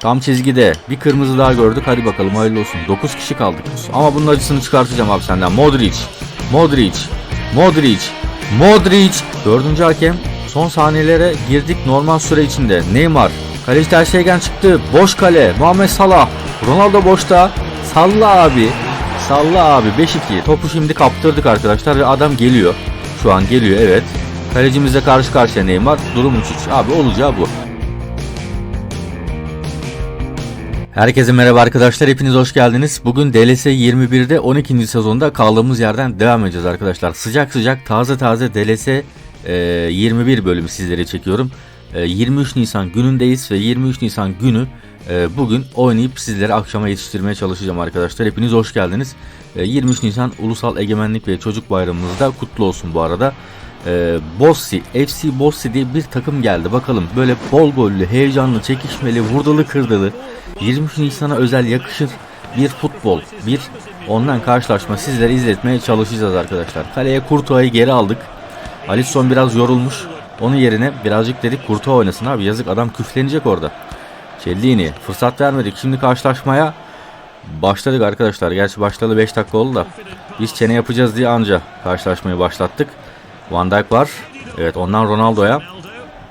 Tam çizgide bir kırmızı daha gördük. Hadi bakalım hayırlı olsun. 9 kişi kaldık. Ama bunun acısını çıkartacağım abi senden. Modric. Modric. Modric. Modric. Dördüncü hakem. Son saniyelere girdik normal süre içinde. Neymar. Kaleci Ter Stegen çıktı. Boş kale. Muhammed Salah. Ronaldo boşta. Salla abi. Salla abi 5-2. Topu şimdi kaptırdık arkadaşlar ve adam geliyor. Şu an geliyor evet. Kalecimizle karşı karşıya Neymar. Durum 3-3. Abi olacağı bu. Herkese merhaba arkadaşlar. Hepiniz hoş geldiniz. Bugün DLS 21'de 12. sezonda kaldığımız yerden devam edeceğiz arkadaşlar. Sıcak sıcak taze taze DLS e, 21 bölümü sizlere çekiyorum. E, 23 Nisan günündeyiz ve 23 Nisan günü e, bugün oynayıp sizlere akşama yetiştirmeye çalışacağım arkadaşlar. Hepiniz hoş geldiniz. E, 23 Nisan Ulusal Egemenlik ve Çocuk Bayramımız da kutlu olsun bu arada. E, Bossi, FC Bossi diye bir takım geldi. Bakalım böyle bol gollü, heyecanlı, çekişmeli, vurdulu kırdılı 23 Nisan'a özel yakışır bir futbol, bir ondan karşılaşma sizlere izletmeye çalışacağız arkadaşlar. Kaleye Kurtuğa'yı geri aldık. Alisson biraz yorulmuş. Onun yerine birazcık dedik Kurtuğa oynasın abi. Yazık adam küflenecek orada. Cellini fırsat vermedik. Şimdi karşılaşmaya başladık arkadaşlar. Gerçi başladı 5 dakika oldu da. Biz çene yapacağız diye anca karşılaşmayı başlattık. Van Dijk var. Evet ondan Ronaldo'ya.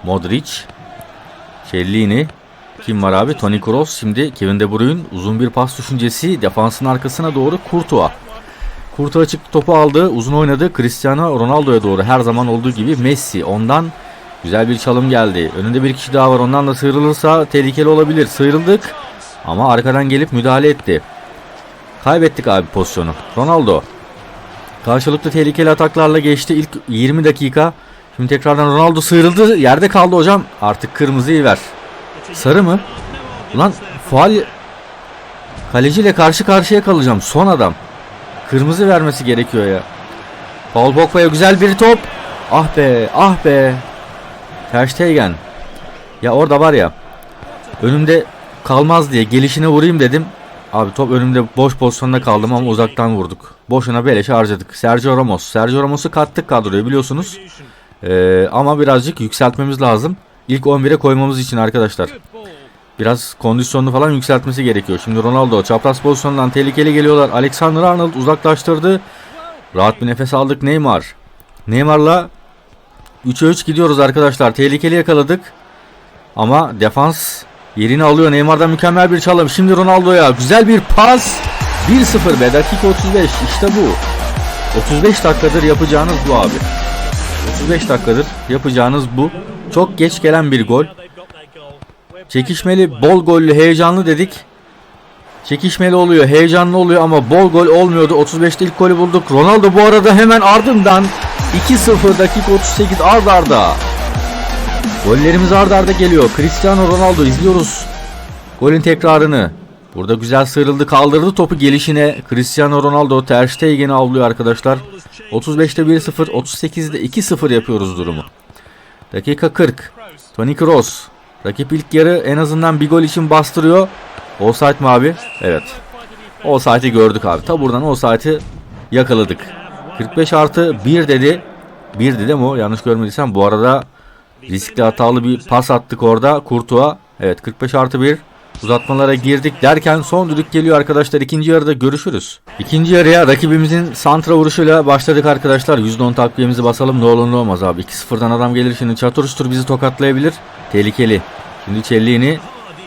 Modric. Cellini. Kim var abi? Toni Kroos. Şimdi Kevin De Bruyne uzun bir pas düşüncesi. Defansın arkasına doğru Courtois. Courtois çıktı topu aldı. Uzun oynadı. Cristiano Ronaldo'ya doğru her zaman olduğu gibi Messi. Ondan güzel bir çalım geldi. Önünde bir kişi daha var. Ondan da sıyrılırsa tehlikeli olabilir. Sıyrıldık. Ama arkadan gelip müdahale etti. Kaybettik abi pozisyonu. Ronaldo. Karşılıklı tehlikeli ataklarla geçti ilk 20 dakika. Şimdi tekrardan Ronaldo sıyrıldı. Yerde kaldı hocam. Artık kırmızıyı ver. Sarı mı? Ulan faal kaleciyle karşı karşıya kalacağım. Son adam. Kırmızı vermesi gerekiyor ya. Paul Pogba'ya güzel bir top. Ah be, ah be. Ter Stegen. Ya orada var ya. Önümde kalmaz diye gelişine vurayım dedim. Abi top önümde boş pozisyonda kaldım ama uzaktan vurduk. Boşuna beleşe harcadık. Sergio Ramos. Sergio Ramos'u kattık kadroya biliyorsunuz. Ee, ama birazcık yükseltmemiz lazım. İlk 11'e koymamız için arkadaşlar. Biraz kondisyonunu falan yükseltmesi gerekiyor. Şimdi Ronaldo çapraz pozisyondan tehlikeli geliyorlar. Alexander Arnold uzaklaştırdı. Rahat bir nefes aldık Neymar. Neymar'la 3'e 3 gidiyoruz arkadaşlar. Tehlikeli yakaladık. Ama defans yerini alıyor. Neymar'dan mükemmel bir çalım. Şimdi Ronaldo'ya güzel bir pas. 1-0 be dakika 35 işte bu. 35 dakikadır yapacağınız bu abi. 35 dakikadır yapacağınız bu. Çok geç gelen bir gol. Çekişmeli, bol gollü, heyecanlı dedik. Çekişmeli oluyor, heyecanlı oluyor ama bol gol olmuyordu. 35'te ilk golü bulduk. Ronaldo bu arada hemen ardından 2-0 dakika 38 ard arda. Gollerimiz ard arda geliyor. Cristiano Ronaldo izliyoruz. Golün tekrarını. Burada güzel sıyrıldı kaldırdı topu gelişine. Cristiano Ronaldo Ter Stegen'i avlıyor arkadaşlar. 35'te 1-0 38'de 2-0 yapıyoruz durumu. Dakika 40. Toni Kroos. Rakip ilk yarı en azından bir gol için bastırıyor. Offside mi abi? Evet. Offside'i gördük abi. Ta buradan offside'i yakaladık. 45 artı 1 dedi. 1 dedi mi o? Yanlış görmediysem. Bu arada riskli hatalı bir pas attık orada. Kurtuğa. Evet 45 artı 1. Uzatmalara girdik derken son düdük geliyor arkadaşlar. İkinci yarıda görüşürüz. İkinci yarıya rakibimizin santra vuruşuyla başladık arkadaşlar. %10 takviyemizi basalım ne olur ne olmaz abi. 2-0'dan adam gelir şimdi çatır çutur bizi tokatlayabilir. Tehlikeli. Şimdi Çelliğini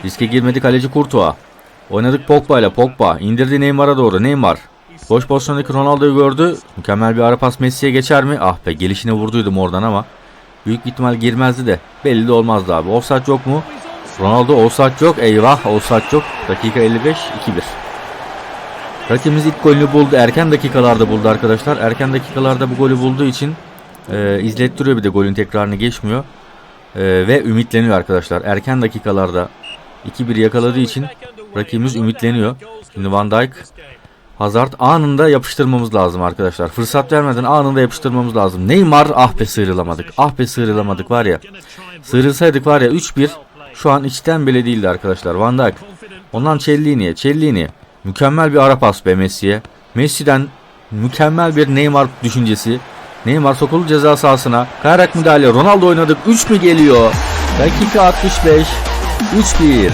riske girmedi kaleci Kurtuğa. Oynadık Pogba ile Pogba. indirdi Neymar'a doğru. Neymar. Boş pozisyondaki Ronaldo'yu gördü. Mükemmel bir ara pas Messi'ye geçer mi? Ah be gelişine vurduydum oradan ama. Büyük ihtimal girmezdi de. Belli de olmazdı abi. Offside yok mu? Ronaldo offside yok. Eyvah offside yok. Dakika 55 2-1. Rakibimiz ilk golünü buldu. Erken dakikalarda buldu arkadaşlar. Erken dakikalarda bu golü bulduğu için e, izlettiriyor bir de golün tekrarını geçmiyor. E, ve ümitleniyor arkadaşlar. Erken dakikalarda 2-1 yakaladığı için rakibimiz ümitleniyor. Şimdi Van Dijk Hazard anında yapıştırmamız lazım arkadaşlar. Fırsat vermeden anında yapıştırmamız lazım. Neymar ah be sıyrılamadık. Ah be sıyrılamadık var ya. Sıyrılsaydık var ya 3-1 şu an içten bile değildi arkadaşlar. Van Dijk. Ondan Cellini'ye. Cellini. Mükemmel bir ara pas be Messi'ye. Messi'den mükemmel bir Neymar düşüncesi. Neymar sokuldu ceza sahasına. Kayarak müdahale. Ronaldo oynadık. 3 mü geliyor? Dakika 65. 3-1.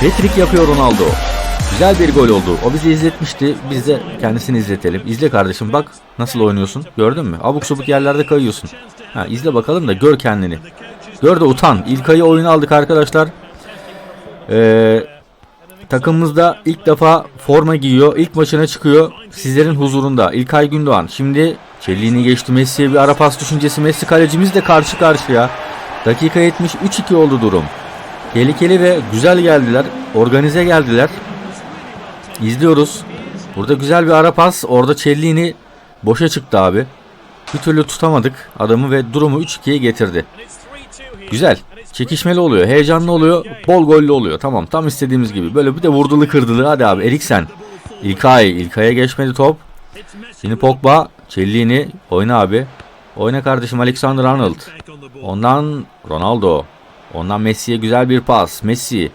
Hat-trick yapıyor Ronaldo. Güzel bir gol oldu. O bizi izletmişti. Biz de kendisini izletelim. İzle kardeşim bak nasıl oynuyorsun. Gördün mü? Abuk subuk yerlerde kayıyorsun. Ha, izle bakalım da gör kendini. Gör de utan. İlkay'ı oyuna aldık arkadaşlar. Ee, takımımızda ilk defa forma giyiyor. İlk maçına çıkıyor. Sizlerin huzurunda. İlkay Gündoğan. Şimdi Çelliğini geçti Messi'ye bir ara pas düşüncesi. Messi kalecimiz de karşı karşıya. Dakika 70 3-2 oldu durum. Tehlikeli ve güzel geldiler. Organize geldiler. İzliyoruz. Burada güzel bir ara pas. Orada Çelliğini boşa çıktı abi. Bir türlü tutamadık adamı ve durumu 3-2'ye getirdi. Güzel. Çekişmeli oluyor. Heyecanlı oluyor. Bol gollü oluyor. Tamam tam istediğimiz gibi. Böyle bir de vurdulu kırdılı. Hadi abi Eriksen. İlkay. İlkay'a geçmedi top. Şimdi Pogba. Çelliğini. Oyna abi. Oyna kardeşim Alexander Arnold. Ondan Ronaldo. Ondan Messi'ye güzel bir pas. Messi.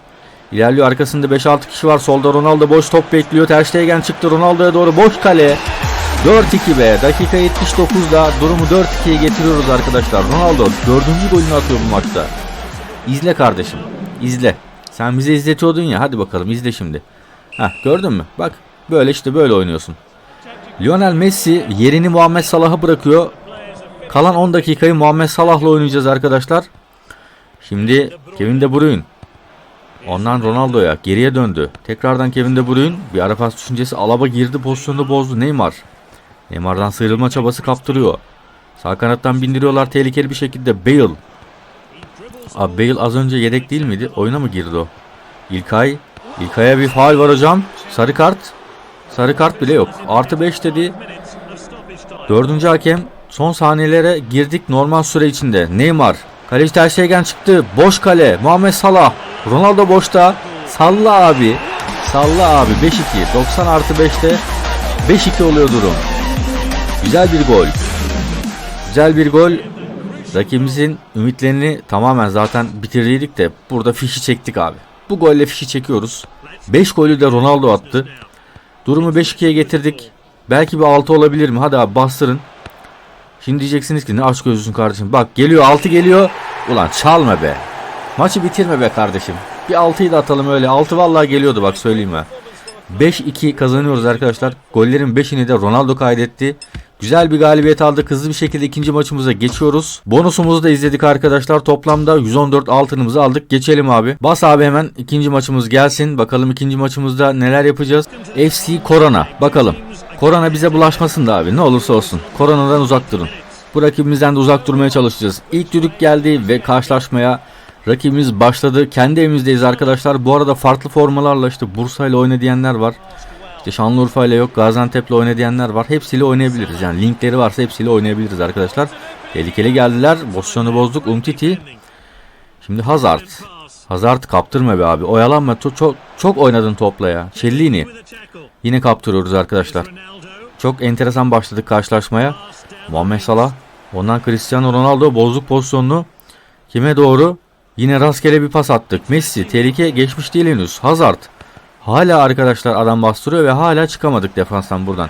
İlerliyor arkasında 5-6 kişi var. Solda Ronaldo boş top bekliyor. Ter Stegen çıktı Ronaldo'ya doğru boş kale. 4-2 be. Dakika 79'da durumu 4-2'ye getiriyoruz arkadaşlar. Ronaldo 4. golünü atıyor bu maçta. İzle kardeşim. İzle. Sen bize izletiyordun ya. Hadi bakalım izle şimdi. Heh, gördün mü? Bak böyle işte böyle oynuyorsun. Lionel Messi yerini Muhammed Salah'a bırakıyor. Kalan 10 dakikayı Muhammed Salah'la oynayacağız arkadaşlar. Şimdi Kevin De Bruyne. Ondan Ronaldo'ya geriye döndü. Tekrardan Kevin De Bruyne bir ara pas düşüncesi Alaba girdi pozisyonu bozdu. Neymar. Neymar'dan sıyrılma çabası kaptırıyor. Sağ kanattan bindiriyorlar tehlikeli bir şekilde Bale. Abi Bale az önce yedek değil miydi? Oyuna mı girdi o? İlkay. İlkay'a bir faal var hocam. Sarı kart. Sarı kart bile yok. Artı 5 dedi. Dördüncü hakem. Son saniyelere girdik normal süre içinde. Neymar. Kaleci Ter Stegen çıktı. Boş kale. Muhammed Salah. Ronaldo boşta. Salla abi. Salla abi. 5-2. 90 artı 5'te 5-2 oluyor durum. Güzel bir gol. Güzel bir gol. Rakibimizin ümitlerini tamamen zaten bitirdiydik de burada fişi çektik abi. Bu golle fişi çekiyoruz. 5 golü de Ronaldo attı. Durumu 5-2'ye getirdik. Belki bir 6 olabilir mi? Hadi abi bastırın. Şimdi diyeceksiniz ki ne aç gözlüsün kardeşim. Bak geliyor 6 geliyor. Ulan çalma be. Maçı bitirme be kardeşim. Bir 6'yı da atalım öyle. 6 vallahi geliyordu bak söyleyeyim ha. 5-2 kazanıyoruz arkadaşlar. Gollerin 5'ini de Ronaldo kaydetti. Güzel bir galibiyet aldık. Hızlı bir şekilde ikinci maçımıza geçiyoruz. Bonusumuzu da izledik arkadaşlar. Toplamda 114 altınımızı aldık. Geçelim abi. Bas abi hemen ikinci maçımız gelsin. Bakalım ikinci maçımızda neler yapacağız. FC Korona. Bakalım. Korona bize bulaşmasın da abi. Ne olursa olsun. Koronadan uzak durun. Bu rakibimizden de uzak durmaya çalışacağız. İlk düdük geldi ve karşılaşmaya rakibimiz başladı. Kendi evimizdeyiz arkadaşlar. Bu arada farklı formalarla işte Bursa ile oyna diyenler var. İşte Şanlıurfa ile yok Gaziantep'le oyna var. Hepsiyle oynayabiliriz. Yani linkleri varsa hepsiyle oynayabiliriz arkadaşlar. Tehlikeli geldiler. Pozisyonu bozduk. Umtiti. Şimdi Hazard. Hazard kaptırma be abi. Oyalanma. Çok çok, çok oynadın topla ya. Cellini. Yine kaptırıyoruz arkadaşlar. Çok enteresan başladık karşılaşmaya. Muhammed Salah. Ondan Cristiano Ronaldo bozduk pozisyonunu. Kime doğru? Yine rastgele bir pas attık. Messi tehlike geçmiş değil henüz. Hazard. Hala arkadaşlar adam bastırıyor ve hala çıkamadık defanstan buradan.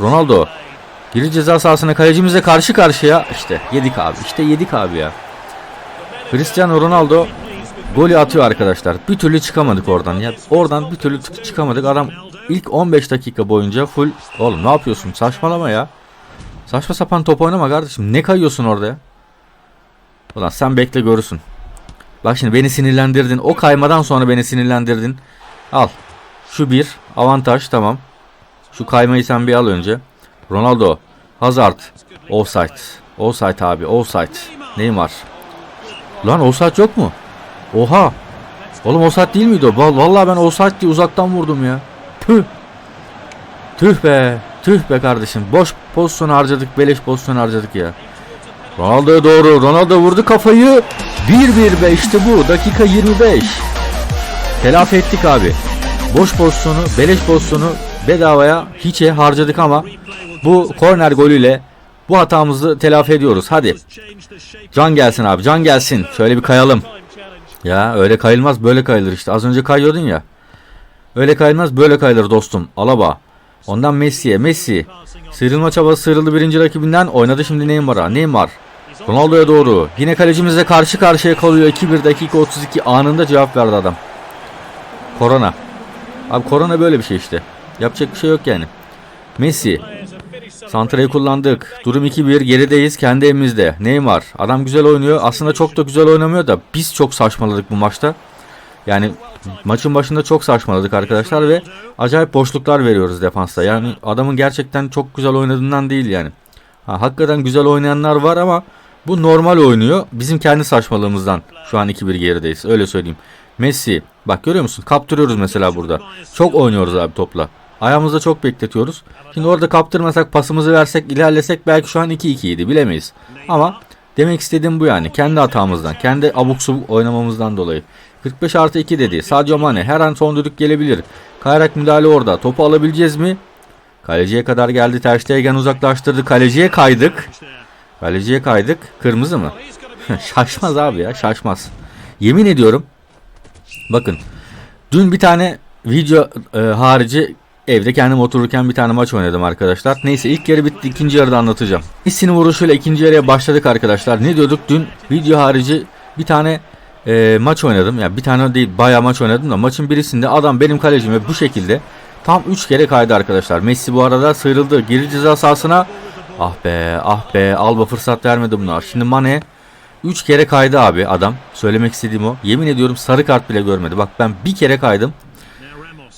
Ronaldo. Giri ceza sahasına kalecimizle karşı karşıya. İşte yedik abi. İşte yedik abi ya. Cristiano Ronaldo golü atıyor arkadaşlar. Bir türlü çıkamadık oradan. Ya oradan bir türlü çık- çıkamadık. Adam ilk 15 dakika boyunca full oğlum ne yapıyorsun? Saçmalama ya. Saçma sapan top oynama kardeşim. Ne kayıyorsun orada ya? Ulan sen bekle görürsün. Bak şimdi beni sinirlendirdin. O kaymadan sonra beni sinirlendirdin. Al. Şu bir. Avantaj tamam. Şu kaymayı sen bir al önce. Ronaldo. Hazard. Offside. Offside abi. Offside. Neymar. Lan offside yok mu? Oha. Oğlum offside değil miydi o? Val- Vallahi ben offside diye uzaktan vurdum ya. Tüh. Tüh be. Tüh be kardeşim. Boş pozisyon harcadık. Beleş pozisyon harcadık ya. Ronaldo'ya doğru. Ronaldo vurdu kafayı. 1-1 be işte bu. Dakika 25. Telafi ettik abi. Boş pozisyonu, beleş pozisyonu bedavaya hiçe harcadık ama bu korner golüyle bu hatamızı telafi ediyoruz. Hadi. Can gelsin abi. Can gelsin. Şöyle bir kayalım. Ya öyle kayılmaz böyle kayılır işte. Az önce kayıyordun ya. Öyle kayılmaz böyle kayılır dostum. Alaba. Ondan Messi'ye. Messi. Sıyrılma çabası sıyrıldı birinci rakibinden. Oynadı şimdi Neymar'a. Neymar. Ronaldo'ya doğru. Yine kalecimizle karşı karşıya kalıyor. 2-1 dakika 32 anında cevap verdi adam. Korona. Abi korona böyle bir şey işte. Yapacak bir şey yok yani. Messi. Santra'yı kullandık. Durum 2-1 gerideyiz kendi evimizde. Neymar. Adam güzel oynuyor. Aslında çok da güzel oynamıyor da biz çok saçmaladık bu maçta. Yani maçın başında çok saçmaladık arkadaşlar ve acayip boşluklar veriyoruz defansta. Yani adamın gerçekten çok güzel oynadığından değil yani. Ha, hakikaten güzel oynayanlar var ama bu normal oynuyor. Bizim kendi saçmalığımızdan şu an 2-1 gerideyiz. Öyle söyleyeyim. Messi. Bak görüyor musun? Kaptırıyoruz mesela burada. Çok oynuyoruz abi topla. Ayağımızda çok bekletiyoruz. Şimdi orada kaptırmasak pasımızı versek ilerlesek belki şu an 2-2 idi bilemeyiz. Ama demek istediğim bu yani. Kendi hatamızdan. Kendi abuk subuk oynamamızdan dolayı. 45 artı 2 dedi. Sadio Mane her an son düdük gelebilir. Kayarak müdahale orada. Topu alabileceğiz mi? Kaleciye kadar geldi. Ter Stegen uzaklaştırdı. Kaleciye kaydık. Kaleciye kaydık. Kırmızı mı? şaşmaz abi ya şaşmaz. Yemin ediyorum. Bakın. Dün bir tane video e, harici evde kendim otururken bir tane maç oynadım arkadaşlar. Neyse ilk yarı bitti. ikinci yarıda anlatacağım. Messi'nin vuruşuyla ikinci yarıya başladık arkadaşlar. Ne diyorduk? Dün video harici bir tane e, maç oynadım. Yani bir tane değil bayağı maç oynadım da maçın birisinde adam benim kalecime bu şekilde tam 3 kere kaydı arkadaşlar. Messi bu arada sıyrıldı. Geri ceza sahasına Ah be ah be Alba fırsat vermedi buna. Şimdi Mane 3 kere kaydı abi adam. Söylemek istediğim o. Yemin ediyorum sarı kart bile görmedi. Bak ben bir kere kaydım.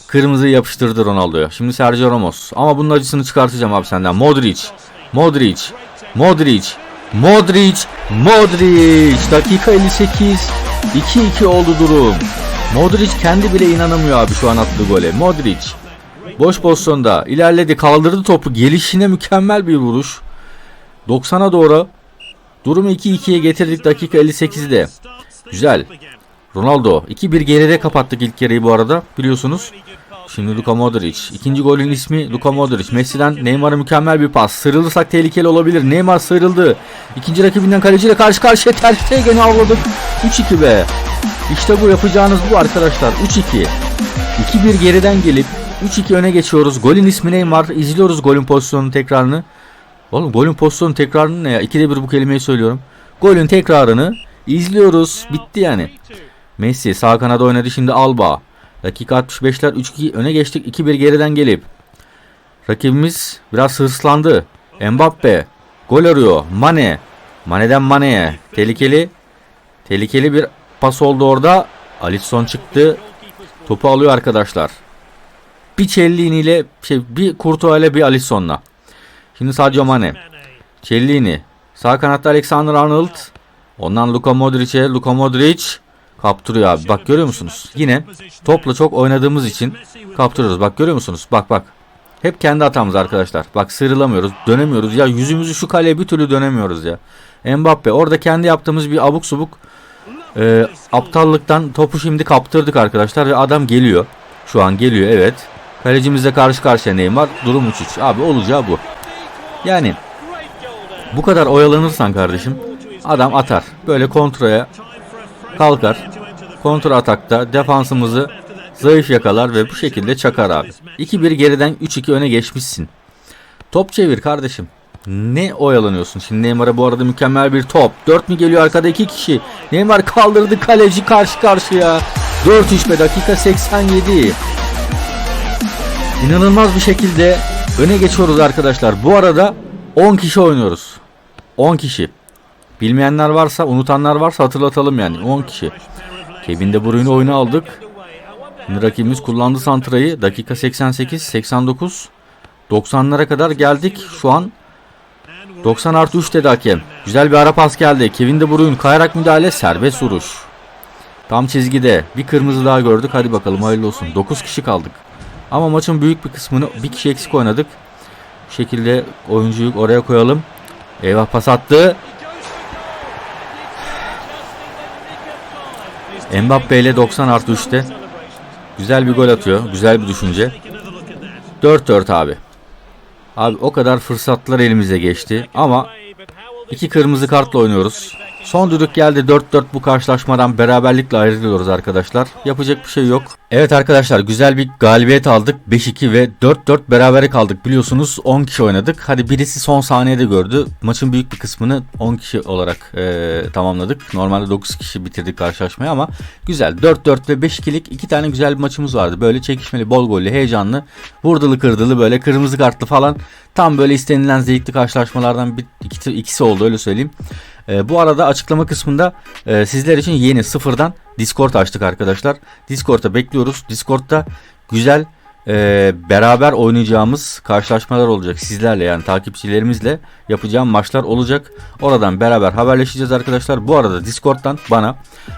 Kırmızıyı yapıştırdı Ronaldo'ya. Şimdi Sergio Ramos. Ama bunun acısını çıkartacağım abi senden. Modric. Modric. Modric. Modric. Modric. Dakika 58. 2-2 oldu durum. Modric kendi bile inanamıyor abi şu an attığı gole. Modric. Boş pozisyonda ilerledi kaldırdı topu gelişine mükemmel bir vuruş. 90'a doğru durumu 2-2'ye getirdik dakika 58'de. Güzel. Ronaldo 2-1 geride kapattık ilk yarıyı bu arada biliyorsunuz. Şimdi Luka Modric. İkinci golün ismi Luka Modric. Messi'den Neymar'a mükemmel bir pas. Sıyrılırsak tehlikeli olabilir. Neymar sıyrıldı. İkinci rakibinden kaleciyle karşı karşıya Ter Stegen'i avladık. 3-2 be. İşte bu yapacağınız bu arkadaşlar. 3-2. 2-1 geriden gelip 3-2 öne geçiyoruz. Golün ismi Neymar. İzliyoruz golün pozisyonunu tekrarını. Oğlum golün pozisyonu tekrarını ne ya? İkide bir bu kelimeyi söylüyorum. Golün tekrarını izliyoruz. Bitti yani. Messi sağ kanada oynadı şimdi Alba. Dakika 65'ler 3-2 öne geçtik. 2-1 geriden gelip. Rakibimiz biraz hırslandı. Mbappe gol arıyor. Mane. Mane'den Mane'ye. Tehlikeli. Tehlikeli bir pas oldu orada. Alisson çıktı. Topu alıyor arkadaşlar. Bir Cellini ile şey bir Courtois ile bir Alisson'la. Şimdi Sadio Mane. Cellini. Sağ kanatta Alexander Arnold. Ondan Luka Modric'e. Luka Modric kaptırıyor abi. Bak görüyor musunuz? Yine topla çok oynadığımız için kaptırıyoruz. Bak görüyor musunuz? Bak bak. Hep kendi hatamız arkadaşlar. Bak sıyrılamıyoruz. Dönemiyoruz. Ya yüzümüzü şu kaleye bir türlü dönemiyoruz ya. Mbappe orada kendi yaptığımız bir abuk subuk e, aptallıktan topu şimdi kaptırdık arkadaşlar ve adam geliyor. Şu an geliyor evet. Kalecimizle karşı karşıya Neymar. Durum 3-3. Abi olacağı bu. Yani bu kadar oyalanırsan kardeşim adam atar. Böyle kontraya kalkar. Kontra atakta defansımızı zayıf yakalar ve bu şekilde çakar abi. 2-1 geriden 3-2 öne geçmişsin. Top çevir kardeşim. Ne oyalanıyorsun? Şimdi Neymar'a bu arada mükemmel bir top. 4 mi geliyor arkada 2 kişi. Neymar kaldırdı kaleci karşı karşıya. 4-3 be dakika 87. İnanılmaz bir şekilde öne geçiyoruz arkadaşlar. Bu arada 10 kişi oynuyoruz. 10 kişi. Bilmeyenler varsa, unutanlar varsa hatırlatalım yani. 10 kişi. Kevin De Bruyne oyunu aldık. Şimdi rakibimiz kullandı santrayı. Dakika 88, 89, 90'lara kadar geldik. Şu an 90 artı 3 dedi hakem. Güzel bir ara pas geldi. Kevin De Bruyne kayarak müdahale, serbest vuruş. Tam çizgide. Bir kırmızı daha gördük. Hadi bakalım hayırlı olsun. 9 kişi kaldık. Ama maçın büyük bir kısmını bir kişi eksik oynadık. Bu şekilde oyuncuyu oraya koyalım. Eyvah pas attı. Mbappe ile 90 artı 3'te. Güzel bir gol atıyor. Güzel bir düşünce. 4-4 abi. Abi o kadar fırsatlar elimize geçti. Ama iki kırmızı kartla oynuyoruz. Son düdük geldi 4-4 bu karşılaşmadan beraberlikle ayrılıyoruz arkadaşlar. Yapacak bir şey yok. Evet arkadaşlar güzel bir galibiyet aldık. 5-2 ve 4-4 berabere kaldık. Biliyorsunuz 10 kişi oynadık. Hadi birisi son saniyede gördü. Maçın büyük bir kısmını 10 kişi olarak e, tamamladık. Normalde 9 kişi bitirdik karşılaşmayı ama güzel. 4-4 ve 5-2'lik iki tane güzel bir maçımız vardı. Böyle çekişmeli, bol gollü, heyecanlı, vurdılı kırdılı böyle kırmızı kartlı falan. Tam böyle istenilen zevkli karşılaşmalardan bir, iki, ikisi oldu öyle söyleyeyim. E, bu arada açıklama kısmında e, sizler için yeni sıfırdan Discord açtık arkadaşlar. Discord'a bekliyoruz. Discord'da güzel e, beraber oynayacağımız karşılaşmalar olacak sizlerle yani takipçilerimizle yapacağım maçlar olacak. Oradan beraber haberleşeceğiz arkadaşlar. Bu arada Discord'dan bana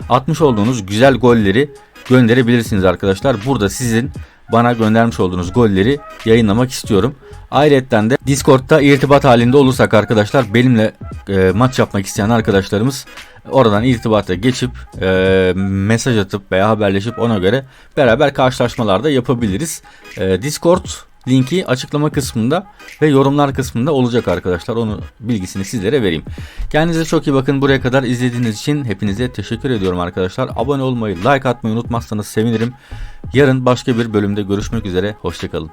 atmış olduğunuz güzel golleri gönderebilirsiniz arkadaşlar. Burada sizin bana göndermiş olduğunuz golleri yayınlamak istiyorum. Ayrıca de Discord'da irtibat halinde olursak arkadaşlar benimle e, maç yapmak isteyen arkadaşlarımız oradan irtibata geçip e, mesaj atıp veya haberleşip ona göre beraber karşılaşmalarda yapabiliriz. E, Discord linki açıklama kısmında ve yorumlar kısmında olacak arkadaşlar. Onu bilgisini sizlere vereyim. Kendinize çok iyi bakın. Buraya kadar izlediğiniz için hepinize teşekkür ediyorum arkadaşlar. Abone olmayı, like atmayı unutmazsanız sevinirim. Yarın başka bir bölümde görüşmek üzere. Hoşçakalın.